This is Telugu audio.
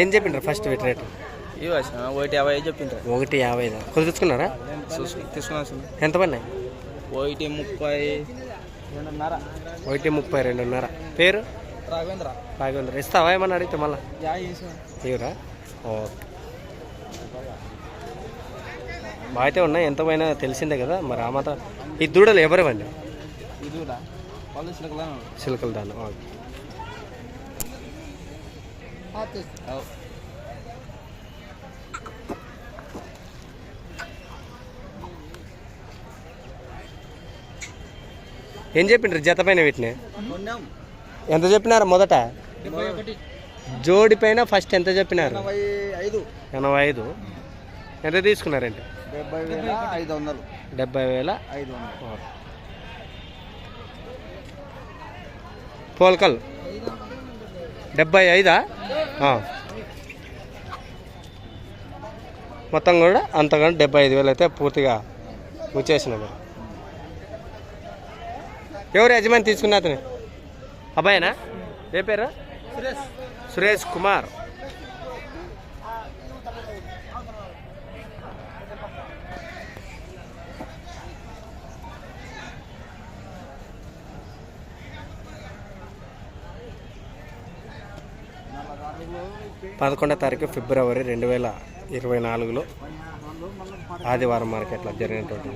ఏం చెప్పిండ్రు ఫస్ట్ వీటి రేటు ఇవి ఒకటి యాభై చెప్పిండ్రు. ఒకటి యాభై కుదుర్చుకున్నారా చూసుకుని తీసుకున్నాను ఎంత పడినాయి? ఒకటి ముప్పై రెండున్నర. ఒకటి ముప్పై రెండున్నర. పేరు? రాఘవేంద్ర. రాఘవేంద్ర. ఇస్తావా ఏమన్నా అడిగితే మళ్ళా? ఇవరా ఓకే. అయితే ఉన్నాయి ఎంత పోయినా తెలిసిందే కదా మరి ఆ మాత్రం ఈ దూడలు ఎవరివండి? సిల్కల ఓకే. ఏం చెప్పిండ్రు జత పైన వీటిని? ఎంత చెప్పినారు మొదట? జోడి పైన ఫస్ట్ ఎంత చెప్పినారు? ఎనభై ఐదు. ఎంత తీసుకున్నారండి? డెబ్బై వేల ఐదు వందలు. డెబ్బై వేల ఐదు వందలు. పోల్కల్. డెబ్బై ఐదా. మొత్తం కూడా అంతగాని డెబ్బై ఐదు వేలు అయితే పూర్తిగా వచ్చేసినాయి ఎవరు యజమాని తీసుకున్న అతను? అబ్బాయినా? ఏ పేరు? సురేష్ కుమార్. పదకొండో తారీఖు ఫిబ్రవరి రెండు వేల ఇరవై నాలుగులో ఆదివారం మార్కెట్లో జరిగినటువంటి